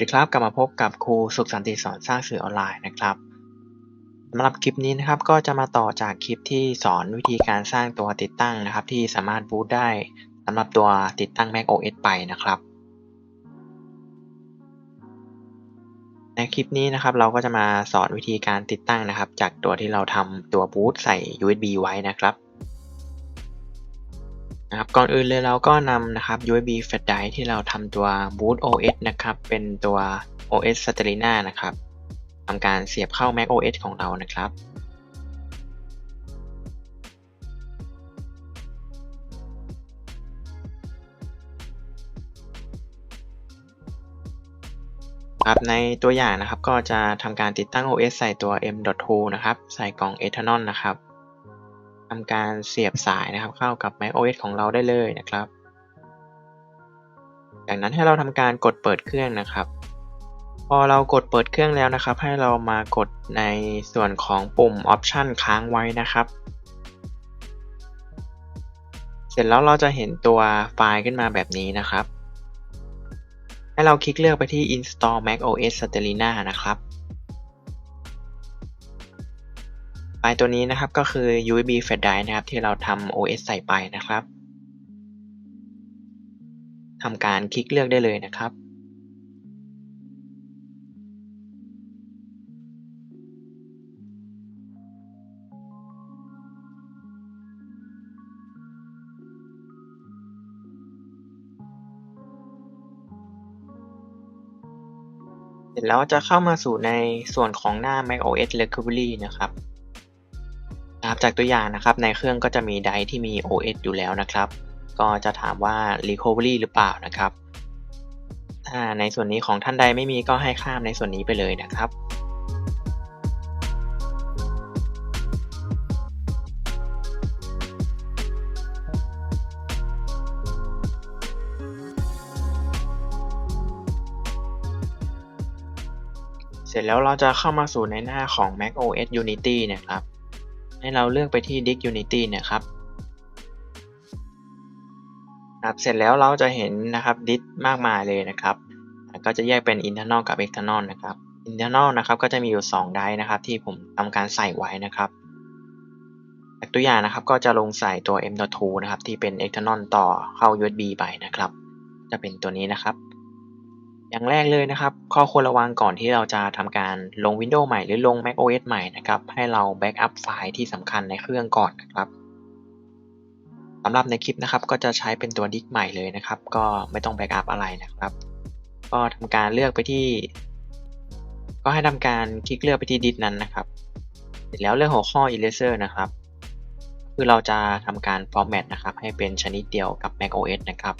ดีครับ กลับมาพบกับครูสุขสันติสอนสร้างสื่อออนไลน์นะครับสำหรับคลิปนี้นะครับก็จะมาต่อจากคลิปที่สอนวิธีการสร้างตัวติดตั้งนะครับ ที่สามารถบูตได้สำหรับตัวติดตั้ง Mac OS ไปนะครับ ในคลิปนี้นะครับเราก็จะมาสอนวิธีการติดตั้งนะครับ จากตัวที่เราทำตัวบูตใส่ USB ไว้นะครับ นะครับก่อนอื่นเลยเราก็นำนะครับ USB flash drive ที่เราทำตัว boot OS นะครับ เป็นตัว OS Stellina นะครับทำการเสียบเข้า Mac OS ของเรานะครับครับในตัวอย่างนะครับก็จะทำการติดตั้ง OS ใส่ตัว M.2 นะครับ ใส่กล่อง Ethernet นะครับ ทำการเสียบสายนะครับ เข้ากับ Mac OS ของเราได้เลยนะครับ จากนั้นให้เราทำการกดเปิดเครื่องนะครับ พอเรากดเปิดเครื่องแล้วนะครับ ให้เรามากดในส่วนของปุ่ม Option ค้างไว้นะครับ เสร็จแล้วเราจะเห็นตัวไฟล์ขึ้นมาแบบนี้นะครับ ให้เราคลิกเลือกไปที่ Install Mac OS Stellina นะครับ ไฟล์ตัวนี้นะครับก็คือ USB flash drive นะครับที่เราทำ OS ใส่ไปนะครับทำการคลิกเลือกได้เลยนะครับ เสร็จแล้วจะเข้ามาสู่ในส่วนของหน้า macOS Recovery นะครับนะครับ จากตัวอย่างนะครับ ในเครื่องก็จะมีไดที่มี OS อยู่แล้วนะครับ ก็จะถามว่า Recovery หรือเปล่านะครับถ้าในส่วนนี้ของท่านใดไม่มีก็ให้ข้ามในส่วนนี้ไปเลยนะครับเสร็จแล้วเราจะเข้ามาสู่ในหน้าของ Mac OS Unity นะครับ ให้เราเลือกไปที่ Disk Unity นะครับครับ เสร็จแล้วเราจะเห็นนะครับดิสมากมายเลยนะครับ ก็จะแยกเป็น internal กับ external นะครับ internal นะครับก็จะมีอยู่ 2 ไดร์นะครับที่ผมทำการใส่ไว้นะครับตัวอย่างนะครับก็จะลงใส่ตัว M.2 นะครับที่เป็น external ต่อเข้า USB ไปนะครับ จะเป็นตัวนี้นะครับ อย่างแรกเลยนะครับ ข้อควรระวังก่อนที่เราจะทำการลง Windows ใหม่หรือลง Mac OS ใหม่นะครับให้เราแบ็กอัพไฟล์ที่สำคัญในเครื่องก่อนนะครับสำหรับในคลิปนะครับก็จะใช้เป็นตัวดิสใหม่เลยนะครับ ก็ไม่ต้องแบ็กอัพอะไรนะครับ ก็ทำการเลือกไปที่ ก็ให้ทำการคลิกเลือกไปที่ดิสนั้นนะครับ เสร็จแล้วเลือกหัวข้อ eraser นะครับ คือเราจะทำการ format นะครับให้เป็นชนิดเดียวกับ Mac OS นะครับ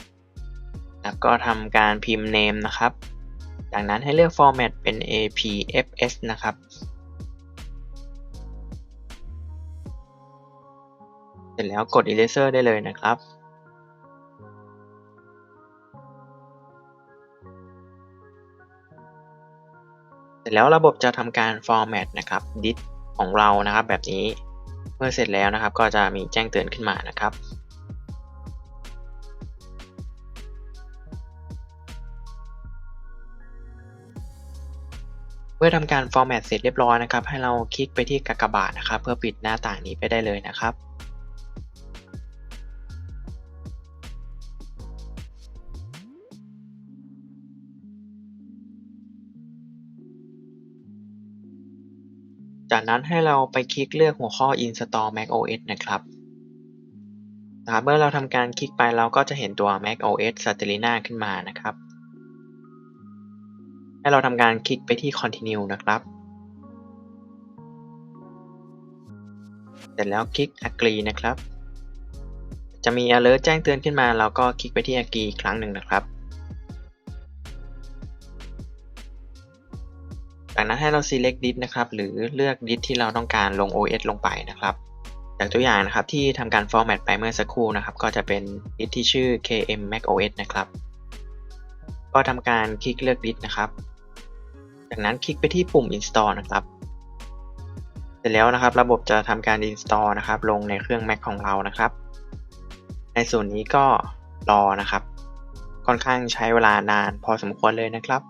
แล้วก็ทำการพิมพ์ name นะครับ จากนั้นให้เลือก format เป็น APFS นะครับ เสร็จแล้วกด Eraser ได้เลยนะครับเสร็จแล้วระบบจะทำการ format นะครับดิสของเรานะครับแบบนี้ เมื่อเสร็จแล้วนะครับก็จะมีแจ้งเตือนขึ้นมานะครับ เมื่อทำการ format เสร็จเรียบร้อยนะครับ ให้เราคลิกไปที่กากบาทนะครับ เพื่อปิดหน้าต่างนี้ไปได้เลยนะครับ จากนั้นให้เราไปคลิกเลือกหัวข้อ Install Mac OS นะครับนะครับ เมื่อเราทำการคลิกไปเราก็จะเห็นตัว Mac OS s t e l i n a ขึ้นมานะครับ ให้เราทำการคลิกไปที่ Continue นะครับ เสร็จแล้วคลิก Agree นะครับ จะมี alert แจ้งเตือนขึ้นมา เราก็คลิกไปที่ Agree อีกครั้งหนึ่งนะครับ จากนั้นให้เรา select disk นะครับ หรือเลือกดิสที่เราต้องการลง OS ลงไปนะครับจากตัวอย่างนะครับที่ทำการ format ไปเมื่อสักครู่นะครับ ก็จะเป็นดิสที่ชื่อ KM Mac OS นะครับ ก็ทำการคลิกเลือกดิสนะครับ จากนั้นคลิกไปที่ปุ่ม install นะครับ เสร็จแล้วนะครับ ระบบจะทำการ install นะครับ ลงในเครื่อง Mac ของเรานะครับ ในส่วนนี้ก็รอนะครับ ค่อนข้างใช้เวลานานพอสมควรเลยนะครับ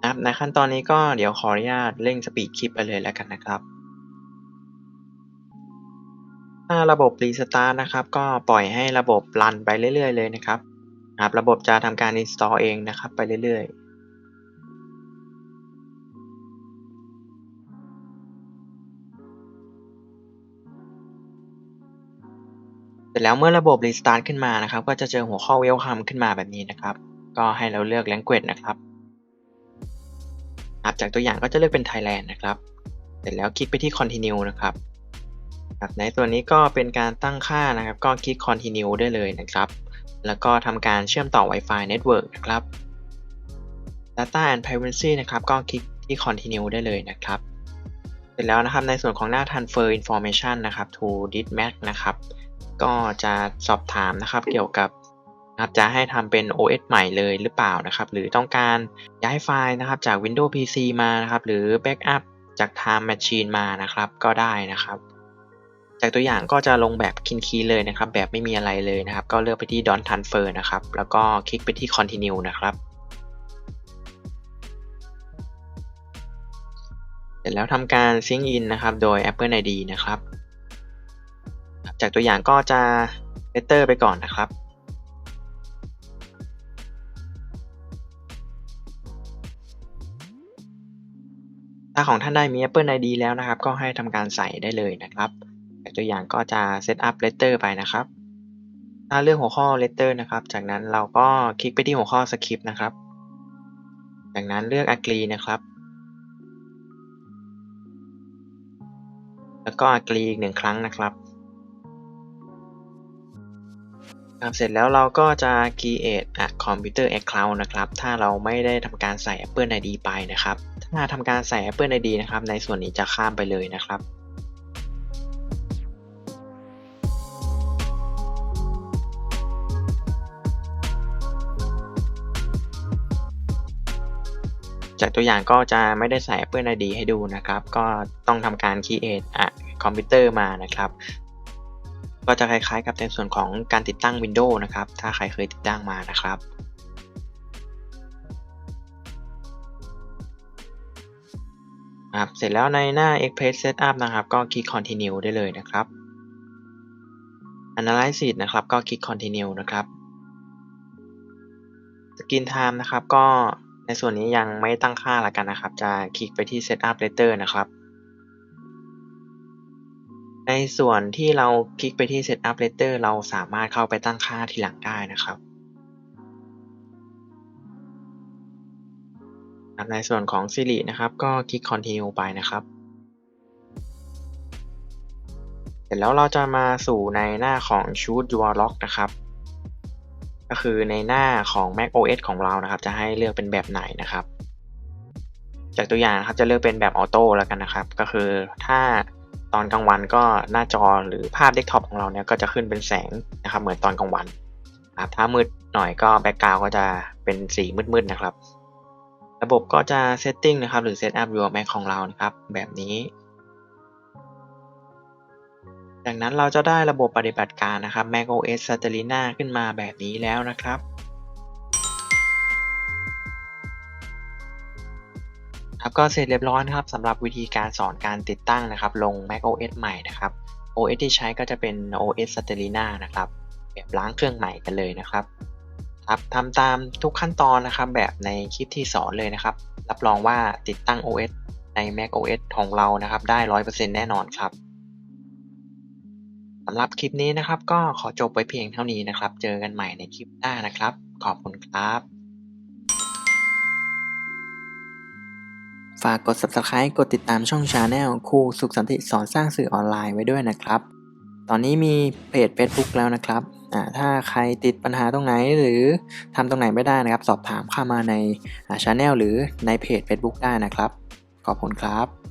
นะครับในขั้นตอนนี้ก็เดี๋ยวขออนุญาตเร่งสปีดคลิปไปเลยแล้วกันนะครับ ถ้าระบบรีสตาร์ทนะครับ ก็ปล่อยให้ระบบรันไปเรื่อยๆเลยนะครับนะครับ ระบบจะทำการ install เองนะครับไปเรื่อยๆ เสร็จแล้วเมื่อระบบรีสตาร์ทขึ้นมานะครับ ก็จะเจอหัวข้อ Welcome ขึ้นมาแบบนี้นะครับ ก็ให้เราเลือก Language นะครับครับจากตัวอย่างก็จะเลือกเป็น Thailand นะครับ เสร็จแล้วคลิกไปที่ Continue นะครับในตัวนี้ก็เป็นการตั้งค่านะครับ ก็คลิก Continue ได้เลยนะครับ แล้วก็ทำการเชื่อมต่อ Wi-Fi Network นะครับ Data and Privacy นะครับ ก็คลิกที่ Continue ได้เลยนะครับ เสร็จแล้วนะครับในส่วนของหน้า Transfer Information นะครับ to Ditmac นะครับ ก็จะสอบถามนะครับเกี่ยวกับจะให้ทำเป็น OS ใหม่เลยหรือเปล่านะครับ หรือต้องการย้ายไฟล์นะครับจาก Windows PC มานะครับ หรือ Backup จาก Time Machine มานะครับ ก็ได้นะครับ จากตัวอย่างก็จะลงแบบคินคีเลยนะครับ แบบไม่มีอะไรเลยนะครับ ก็เลือกไปที่ Don't Transfer นะครับ แล้วก็คลิกไปที่ Continue นะครับเสร็จแล้วทำการ Sync in นะครับ โดย Apple ID นะครับ จากตัวอย่างก็จะ Letter ไปก่อนนะครับ ถ้าของท่านใดมี Apple ID แล้วนะครับ ก็ให้ทำการใส่ได้เลยนะครับจากตัวอย่างก็จะ Set up Letter ไปนะครับ ถ้าเลือกหัวข้อ Letter นะครับ จากนั้นเราก็คลิกไปที่หัวข้อ Script นะครับ จากนั้นเลือก Agree นะครับแล้วก็ Agree อีกหนึ่งครั้งนะครับ ครับเสร็จแล้วเราก็จะ create a computer account นะครับ ถ้าเราไม่ได้ทำการใส่ Apple ID ไปนะครับ ถ้าทำการใส่ Apple ID นะครับ ในส่วนนี้จะข้ามไปเลยนะครับจากตัวอย่างก็จะไม่ได้ใส่ Apple ID ให้ดูนะครับ ก็ต้องทำการ create a computer มานะครับ ก็จะคล้ายๆกับในส่วนของการติดตั้ง Windows นะครับ ถ้าใครเคยติดตั้งมานะครับ ครับ เสร็จแล้วในหน้า Express Setup นะครับ ก็คลิก Continue ได้เลยนะครับ Analysis นะครับ ก็คลิก Continue นะครับ Screen Time นะครับ ก็ในส่วนนี้ยังไม่ตั้งค่าละกันนะครับ จะคลิกไปที่ Setup Letter นะครับ ในส่วนที่เราคลิกไปที่ Setup Letter เราสามารถเข้าไปตั้งค่าทีหลังได้นะครับ ในส่วนของ Siri นะครับ ก็คลิก Continue ไปนะครับ เสร็จแล้วเราจะมาสู่ในหน้าของ Choose Your Lock นะครับ ก็คือในหน้าของ Mac OS ของเรานะครับ จะให้เลือกเป็นแบบไหนนะครับ จากตัวอย่างนะครับจะเลือกเป็นแบบออโต้แล้วกันนะครับ ก็คือถ้า ตอนกลางวันก็หน้าจอหรือภาพเดสก์ท็อปของเราเนี่ยก็จะขึ้นเป็นแสงนะครับ เหมือนตอนกลางวันครับถ้ามืดหน่อยก็แบ็กกราวก็จะเป็นสีมืดๆนะครับ ระบบก็จะ Setting นะครับ หรือ Set up Your Mac ของเรานะครับ แบบนี้จากนั้นเราจะได้ระบบปฏิบัติการนะครับ Mac OS Catalina ขึ้นมาแบบนี้แล้วนะครับ ครับก็เสร็จเรียบร้อยนะครับสำหรับวิธีการสอนการติดตั้งนะครับ ลง Mac OS ใหม่นะครับ OS ที่ใช้ก็จะเป็น OS Catalina นะครับ แบบล้างเครื่องใหม่กันเลยนะครับครับทำตามทุกขั้นตอนนะครับ แบบในคลิปที่สอนเลยนะครับ รับรองว่าติดตั้ง OS ใน Mac OS ของเรานะครับ ได้ 100%แน่นอนครับสำหรับคลิปนี้นะครับ ก็ขอจบไว้เพียงเท่านี้นะครับ เจอกันใหม่ในคลิปหน้านะครับ ขอบคุณครับ ฝากกด subscribe กดติดตามช่อง Channel ครูสุขสันติสอนสร้างสื่อออนไลน์ไว้ด้วยนะครับ ตอนนี้มีเพจ Facebook แล้วนะครับอ่าถ้าใครติดปัญหาตรงไหนหรือทำตรงไหนไม่ได้นะครับ สอบถามเข้ามาในชา Channel หรือในเพจ Facebook ได้นะครับ ขอบคุณครับ